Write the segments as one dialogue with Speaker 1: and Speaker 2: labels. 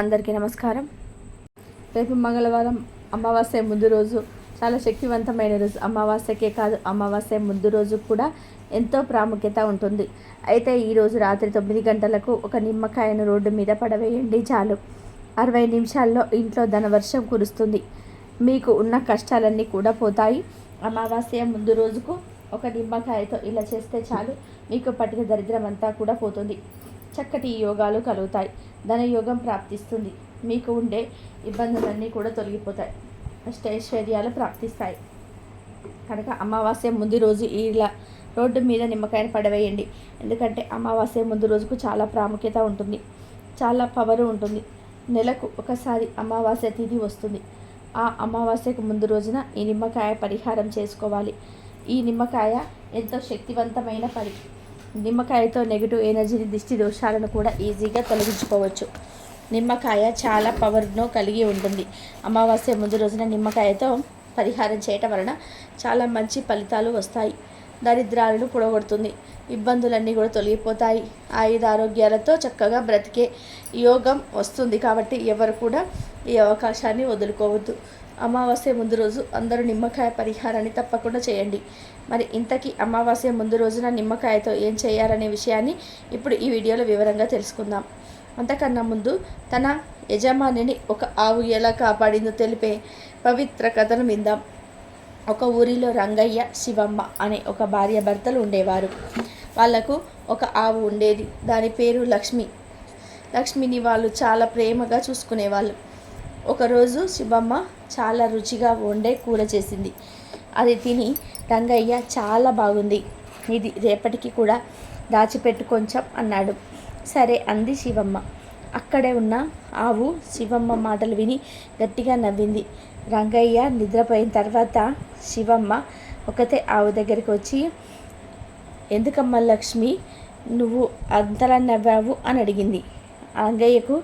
Speaker 1: అందరికీ నమస్కారం. రేపు మంగళవారం అమావాస్య ముందు రోజు చాలా శక్తివంతమైన రోజు. అమావాస్యకే కాదు అమావాస్య ముందు రోజు కూడా ఎంతో ప్రాముఖ్యత ఉంటుంది. అయితే ఈరోజు రాత్రి తొమ్మిది గంటలకు ఒక నిమ్మకాయను రోడ్డు మీద పడవేయండి చాలు. అరవై నిమిషాల్లో ఇంట్లో ధనవర్షం కురుస్తుంది. మీకు ఉన్న కష్టాలన్నీ కూడా పోతాయి. అమావాస్య ముందు రోజుకు ఒక నిమ్మకాయతో ఇలా చేస్తే చాలు. మీకు పట్టిన దరిద్రం అంతా కూడా పోతుంది. చక్కటి యోగాలు కలుగుతాయి. ధనయోగం ప్రాప్తిస్తుంది. మీకు ఉండే ఇబ్బందులన్నీ కూడా తొలగిపోతాయి. అష్టైశ్వర్యాలు ప్రాప్తిస్తాయి. కనుక అమావాస్య ముందు రోజు ఇలా రోడ్డు మీద నిమ్మకాయను పడవేయండి. ఎందుకంటే అమావాస్య ముందు రోజుకు చాలా ప్రాముఖ్యత ఉంటుంది. చాలా పవర్ ఉంటుంది. నెలకు ఒకసారి అమావాస్య తిథి వస్తుంది. ఆ అమావాస్యకు ముందు రోజున ఈ నిమ్మకాయ పరిహారం చేసుకోవాలి. ఈ నిమ్మకాయ ఎంతో శక్తివంతమైన పరి నిమ్మకాయతో నెగిటివ్ ఎనర్జీని దిష్టి దోషాలను కూడా ఈజీగా తొలగించుకోవచ్చు. నిమ్మకాయ చాలా పవర్ను కలిగి ఉంటుంది. అమావాస్య ముందు రోజున నిమ్మకాయతో పరిహారం చేయటం వలన చాలా మంచి ఫలితాలు వస్తాయి. దరిద్రాలను పొడగొడుతుంది ఇబ్బందులన్నీ కూడా తొలగిపోతాయి. ఆయుధ ఆరోగ్యాలతో చక్కగా బ్రతికే యోగం వస్తుంది కాబట్టి ఎవరు కూడా ఈ అవకాశాన్ని వదులుకోవద్దు. అమావాస్య ముందు రోజు అందరూ నిమ్మకాయ పరిహారాన్ని తప్పకుండా చేయండి. మరి ఇంతకీ అమావాస్య ముందు రోజున నిమ్మకాయతో ఏం చేయాలనే విషయాన్ని ఇప్పుడు ఈ వీడియోలో వివరంగా తెలుసుకుందాం. అంతకన్నా ముందు తన యజమానిని ఒక ఆవు ఎలా కాపాడిందో తెలిపే పవిత్ర కథను విందాం. ఒక ఊరిలో రంగయ్య శివమ్మ అనే ఒక భార్య భర్తలు ఉండేవారు. వాళ్ళకు ఒక ఆవు ఉండేది. దాని పేరు లక్ష్మి. లక్ష్మిని వాళ్ళు చాలా ప్రేమగా చూసుకునేవాళ్ళు. ఒకరోజు శివమ్మ చాలా రుచిగా వండే కూర చేసింది. అది తిని రంగయ్య చాలా బాగుంది. ఇది రేపటికి కూడా దాచిపెట్టు కొంచెం అన్నాడు. సరే అంది శివమ్మ. అక్కడే ఉన్న ఆవు శివమ్మ మాటలు విని గట్టిగా నవ్వింది. రంగయ్య నిద్రపోయిన తర్వాత శివమ్మ ఒకతే ఆవు దగ్గరికి వచ్చి ఎందుకమ్మా లక్ష్మి నువ్వు అంతలా నవ్వావు? అని అడిగింది. రంగయ్యకు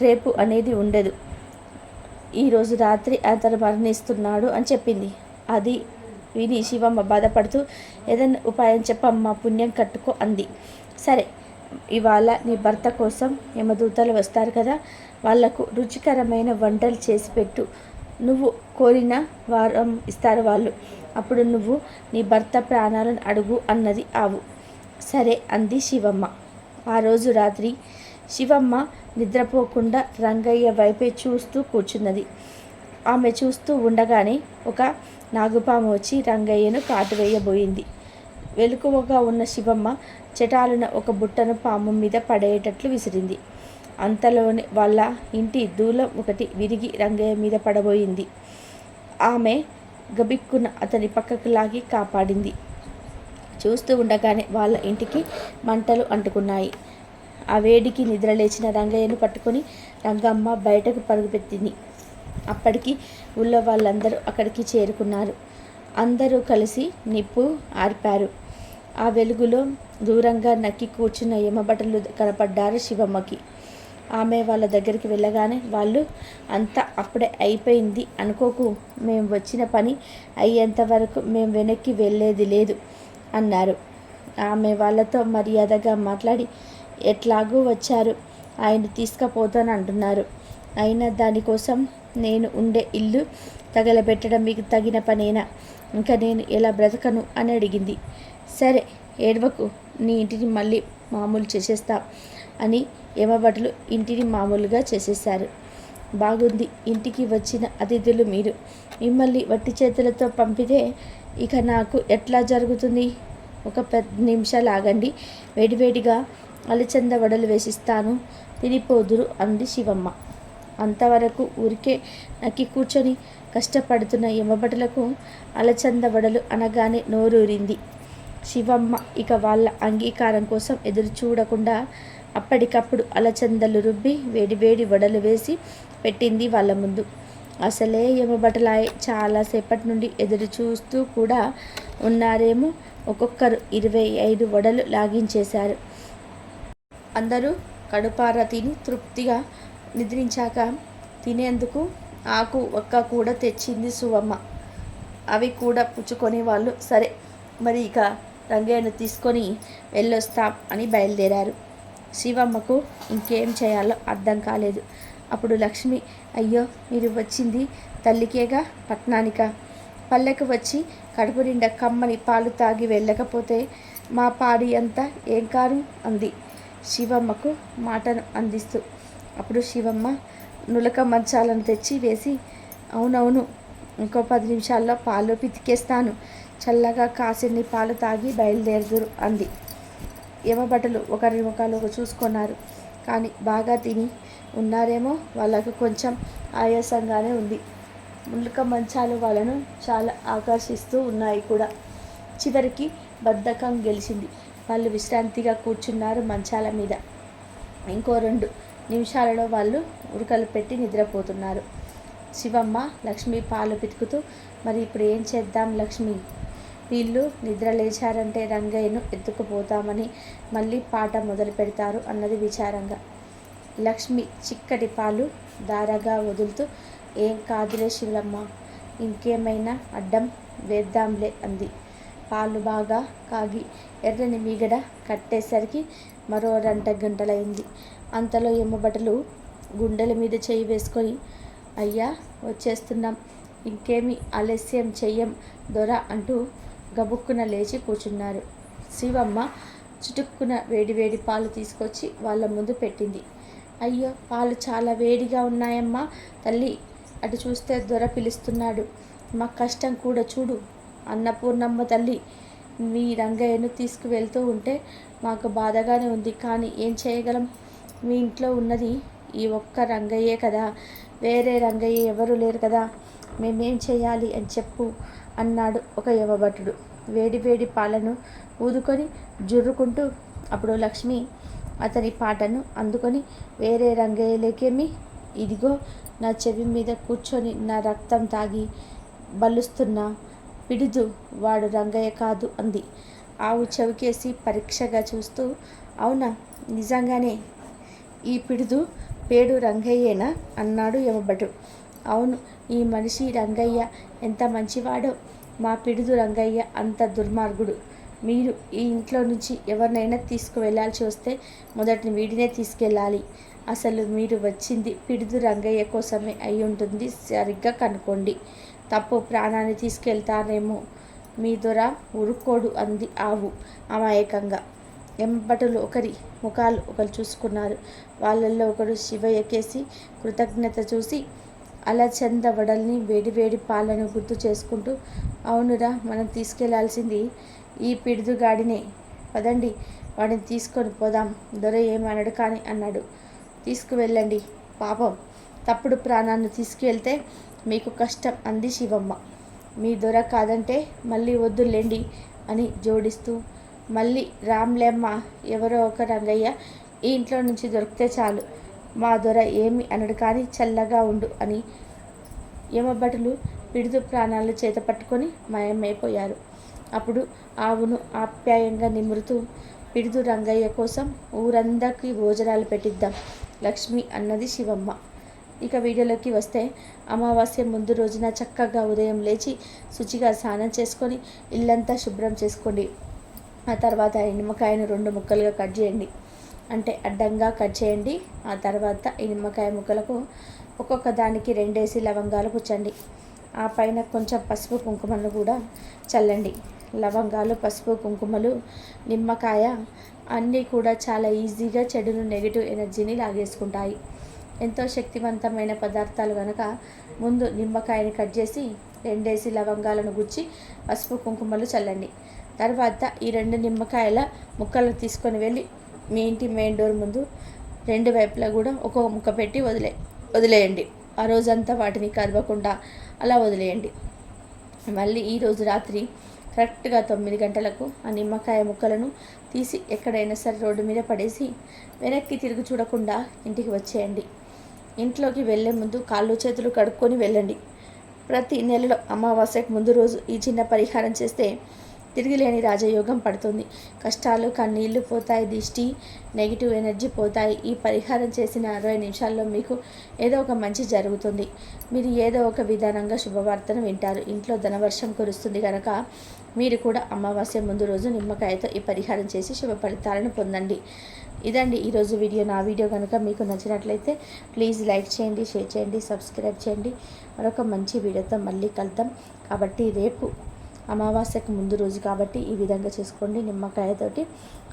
Speaker 1: రేపు అనేది ఉండదు. ఈరోజు రాత్రి అతను మరణిస్తున్నాడు అని చెప్పింది. అది విని శివమ్మ బాధపడుతూ ఏదైనా ఉపాయం చెప్పమ్మ పుణ్యం కట్టుకో అంది. సరే ఇవాళ నీ భర్త కోసం యమదూతలు వస్తారు కదా వాళ్ళకు రుచికరమైన వంటలు చేసి పెట్టు. నువ్వు కోరిన వారం ఇస్తారు వాళ్ళు. అప్పుడు నువ్వు నీ భర్త ప్రాణాలను అడుగు అన్నది ఆవు. సరే అంది శివమ్మ. ఆ రోజు రాత్రి శివమ్మ నిద్రపోకుండా రంగయ్య వైపే చూస్తూ కూర్చున్నది. ఆమె చూస్తూ ఉండగానే ఒక నాగుపాము వచ్చి రంగయ్యను కాటువేయబోయింది వెలుకువగా ఉన్న శివమ్మ చటాలున ఒక బుట్టను పాము మీద పడేటట్లు విసిరింది. అంతలోనే వాళ్ళ ఇంటి దూలం ఒకటి విరిగి రంగయ్య మీద పడబోయింది. ఆమె గబిక్కున అతని పక్కకు లాగి కాపాడింది. చూస్తూ ఉండగానే వాళ్ళ ఇంటికి మంటలు అంటుకున్నాయి. ఆ వేడికి నిద్రలేచిన రంగయ్యను పట్టుకొని రంగమ్మ బయటకు పరుగుపెట్టింది. అప్పటికి ఊళ్ళో వాళ్ళందరూ అక్కడికి చేరుకున్నారు. అందరూ కలిసి నిప్పు ఆర్పారు. ఆ వెలుగులో దూరంగా నక్కి కూర్చున్న యమబటలు కనపడ్డారు శివమ్మకి. ఆమె వాళ్ళ దగ్గరికి వెళ్ళగానే వాళ్ళు అంతా అప్పుడే అయిపోయింది అనుకోకు. మేము వచ్చిన పని అయ్యేంత వరకు మేము వెనక్కి వెళ్ళేది లేదు అన్నారు. ఆమె వాళ్ళతో మర్యాదగా మాట్లాడి ఎట్లాగూ వచ్చారు? ఆయన తీసుకుపోతాను అంటున్నారు అయినా దానికోసం నేను ఉండే ఇల్లు తగలబెట్టడం మీకు తగిన పనేనా? ఇంకా నేను ఎలా బ్రతకను? అని అడిగింది. సరే ఏడవకు. నీ ఇంటిని మళ్ళీ మామూలు చేసేస్తా అని యమభటులు ఇంటిని మామూలుగా చేసేశారు. బాగుంది ఇంటికి వచ్చిన అతిథులు మీరు. మిమ్మల్ని వట్టి చేతులతో పంపితే ఇక నాకు ఎట్లా జరుగుతుంది? ఒక పది నిమిషాలు ఆగండి వేడివేడిగా అలిచంద వడలు వేసిస్తాను. తినిపోదురు అంది శివమ్మ. అంతవరకు ఊరికే నక్కి కూర్చొని కష్టపడుతున్న యమబటలకు అలచంద వడలు అనగానే నోరూరింది. శివమ్మ ఇక వాళ్ళ అంగీకారం కోసం ఎదురు చూడకుండా అప్పటికప్పుడు అలచందలు రుబ్బి వేడివేడి వడలు వేసి పెట్టింది వాళ్ళ ముందు. అసలే యమబటలాయ్ చాలాసేపటి నుండి ఎదురు చూస్తూ కూడా ఉన్నారేమో ఒక్కొక్కరు ఇరవై ఐదు వడలు లాగించేశారు. అందరూ కడుపార తిని తృప్తిగా నిద్రించాక తినేందుకు ఆకు ఒక్క కూడా తెచ్చింది సువమ్మ. అవి కూడా పుచ్చుకొని వాళ్ళు సరే మరి ఇక రంగయ్యను తీసుకొని వెళ్ళొస్తాం అని బయలుదేరారు. శివమ్మకు ఇంకేం చేయాలో అర్థం కాలేదు. అప్పుడు లక్ష్మి అయ్యో మీరు వచ్చింది తల్లికేగా పట్నానిక? పల్లెకు వచ్చి కడుపు నిండా కమ్మని పాలు తాగి వెళ్ళకపోతే మా పాడి అంతా ఏం కాను అంది. శివమ్మకు మాటను అందిస్తూ. అప్పుడు శివమ్మ నులక మంచాలను తెచ్చి వేసి అవునవును ఇంకో పది నిమిషాల్లో పాలు పితికేస్తాను. చల్లగా కాసిన్ని పాలు తాగి బయలుదేరుదురు అంది. యమభటులు ఒకరి ముఖాలు ఒక చూసుకున్నారు. కానీ బాగా తిని ఉన్నారేమో వాళ్ళకు కొంచెం ఆయాసంగానే ఉంది. ముళ్ళక మంచాలు వాళ్ళను చాలా ఆకర్షిస్తూ ఉన్నాయి కూడా. చివరికి బద్ధకం గెలిచింది. వాళ్ళు విశ్రాంతిగా కూర్చున్నారు మంచాల మీద. ఇంకో రెండు నిమిషాలలో వాళ్ళు ఉడకలు పెట్టి నిద్రపోతున్నారు. శివమ్మ లక్ష్మి పాలు పితుకుతూ మరి ఇప్పుడు ఏం చేద్దాం లక్ష్మి? వీళ్ళు నిద్ర లేచారంటే రంగయ్యను ఎత్తుకుపోతామని మళ్ళీ పాట మొదలు పెడతారు అన్నది విచారంగా. లక్ష్మి చిక్కటి పాలు దారగా వదులుతూ ఏం కాదులే శివమ్మ ఇంకేమైనా అడ్డం వేద్దాంలే అంది. పాలు బాగా కాగి ఎర్రని మీగడ కట్టేసరికి మరో రెంట గంటలైంది. అంతలో ఎమ్మబట్టలు గుండెల మీద చేయి వేసుకొని అయ్యా వచ్చేస్తున్నాం. ఇంకేమి ఆలస్యం చెయ్యం దొర అంటూ గబుక్కున లేచి కూర్చున్నారు. శివమ్మ చుటుక్కున వేడి వేడి పాలు తీసుకొచ్చి వాళ్ళ ముందు పెట్టింది. అయ్యో పాలు చాలా వేడిగా ఉన్నాయమ్మా తల్లి అటు చూస్తే దొర పిలుస్తున్నాడు. మా కష్టం కూడా చూడు అన్నపూర్ణమ్మ తల్లి మీ రంగయ్యను తీసుకువెళ్తూ ఉంటే మాకు బాధగానే ఉంది కానీ ఏం చేయగలం? మీ ఇంట్లో ఉన్నది ఈ ఒక్క రంగయ్యే కదా వేరే రంగయ్య ఎవరు లేరు కదా మేమేం చేయాలి అని చెప్పు. అన్నాడు ఒక యువభటుడు. వేడి వేడి పాలను ఊదుకొని జుర్రుకుంటూ అప్పుడు లక్ష్మి అతని పాటను అందుకొని వేరే రంగయ్యలేకేమి ఇదిగో నా చెవి మీద కూర్చొని నా రక్తం తాగి బలుస్తున్నా పిడుదు వాడు రంగయ్య కాదు అంది. ఆవు చెవికేసి పరీక్షగా చూస్తూ అవునా? నిజంగానే ఈ పిడుదు పేడు రంగయ్యేనా? అన్నాడు యమభటుడు అవును ఈ మనిషి రంగయ్య ఎంత మంచివాడో. మా పిడుదు రంగయ్య అంత దుర్మార్గుడు. మీరు ఈ ఇంట్లో నుంచి ఎవరినైనా తీసుకువెళ్ళాల్సి వస్తే మొదటి వీడినే తీసుకెళ్ళాలి. అసలు మీరు వచ్చింది పిడుదు రంగయ్య కోసమే అయి ఉంటుంది సరిగ్గా కనుక్కోండి. తప్పు ప్రాణాన్ని తీసుకెళ్తారేమో మీ దొర ఉరుక్కోడు అంది ఆవు అమాయకంగా. ఎంబటలు ఒకరి ముఖాలు ఒకరు చూసుకున్నారు. వాళ్ళల్లో ఒకడు శివయ్యకేసి కృతజ్ఞత చూసి అలా చంద వడల్ని వేడివేడి పాలను గుర్తు చేసుకుంటూ అవునురా మనం తీసుకెళ్ళాల్సింది ఈ పిడుదుగాడినే పదండి వాడిని తీసుకొని పోదాం. దొర ఏమన్నాడు కానీ అన్నాడు. తీసుకువెళ్ళండి. పాపం తప్పుడు ప్రాణాన్ని తీసుకువెళ్తే మీకు కష్టం అంది శివమ్మ. మీ దొర కాదంటే మళ్ళీ వద్దులేండి అని జోడిస్తూ మళ్ళీ రామ్లేమ్మ ఎవరో ఒక రంగయ్య ఈ ఇంట్లో నుంచి దొరికితే చాలు. మా దొర ఏమి అనడు కానీ చల్లగా ఉండు అని యమభటులు పిడుదు ప్రాణాలు చేత పట్టుకొని మాయమైపోయారు. అప్పుడు ఆవును ఆప్యాయంగా నిమురుతూ పిడుదు రంగయ్య కోసం ఊరందరికీ భోజనాలు పెట్టిద్దాం లక్ష్మి అన్నది శివమ్మ. ఇక వీడియోలోకి వస్తే అమావాస్య ముందు రోజున చక్కగా ఉదయం లేచి శుచిగా స్నానం చేసుకొని ఇల్లంతా శుభ్రం చేసుకోండి. ఆ తర్వాత నిమ్మకాయను రెండు ముక్కలుగా కట్ చేయండి. అంటే అడ్డంగా కట్ చేయండి. ఆ తర్వాత ఈ నిమ్మకాయ ముక్కలకు ఒక్కొక్క దానికి రెండేసి లవంగాలు పుచ్చండి. ఆ పైన కొంచెం పసుపు కుంకుమను కూడా చల్లండి. లవంగాలు పసుపు కుంకుమలు నిమ్మకాయ అన్నీ కూడా చాలా ఈజీగా చెడును నెగిటివ్ ఎనర్జీని లాగేసుకుంటాయి. ఎంతో శక్తివంతమైన పదార్థాలు కనుక ముందు నిమ్మకాయని కట్ చేసి రెండేసి లవంగాలను గుచ్చి పసుపు కుంకుమలు చల్లండి. తర్వాత ఈ రెండు నిమ్మకాయల ముక్కలు తీసుకొని వెళ్ళి మీ ఇంటి మెయిన్ డోర్ ముందు రెండు వైపులా కూడా ఒక్కొక్క ముక్క పెట్టి వదిలే వదిలేయండి. ఆ రోజంతా వాటిని కదవకుండా అలా వదిలేయండి. మళ్ళీ ఈరోజు రాత్రి కరెక్ట్గా తొమ్మిది గంటలకు ఆ నిమ్మకాయ ముక్కలను తీసి ఎక్కడైనా సరే రోడ్డు మీద పడేసి వెనక్కి తిరిగి చూడకుండా ఇంటికి వచ్చేయండి. ఇంట్లోకి వెళ్ళే ముందు కాళ్ళు చేతులు కడుక్కొని వెళ్ళండి. ప్రతి నెలలో అమావాస్యకు ముందు రోజు ఈ చిన్న పరిహారం చేస్తే తిరిగిలేని రాజయోగం పడుతుంది. కష్టాలు కన్నీళ్ళు పోతాయి దిష్టి నెగిటివ్ ఎనర్జీ పోతాయి. ఈ పరిహారం చేసిన అరవై నిమిషాల్లో మీకు ఏదో ఒక మంచి జరుగుతుంది. మీరు ఏదో ఒక విధానంగా శుభవార్తను వింటారు. ఇంట్లో ధనవర్షం కురుస్తుంది కనుక మీరు కూడా అమావాస్య ముందు రోజు నిమ్మకాయతో ఈ పరిహారం చేసి శుభ ఫలితాలను పొందండి. ఇదండి ఈరోజు వీడియో. నా వీడియో కనుక మీకు నచ్చినట్లయితే ప్లీజ్ లైక్ చేయండి షేర్ చేయండి సబ్స్క్రైబ్ చేయండి. మరొక మంచి వీడియోతో మళ్ళీ కలుద్దాం. కాబట్టి రేపు అమావాస్యకు ముందు రోజు కాబట్టి ఈ విధంగా చేసుకోండి. నిమ్మకాయతోటి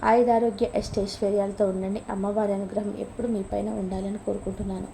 Speaker 1: ఆయుధారోగ్య అష్టైశ్వర్యాలతో ఉండండి. అమ్మవారి అనుగ్రహం ఎప్పుడు మీ పైన ఉండాలని కోరుకుంటున్నాను.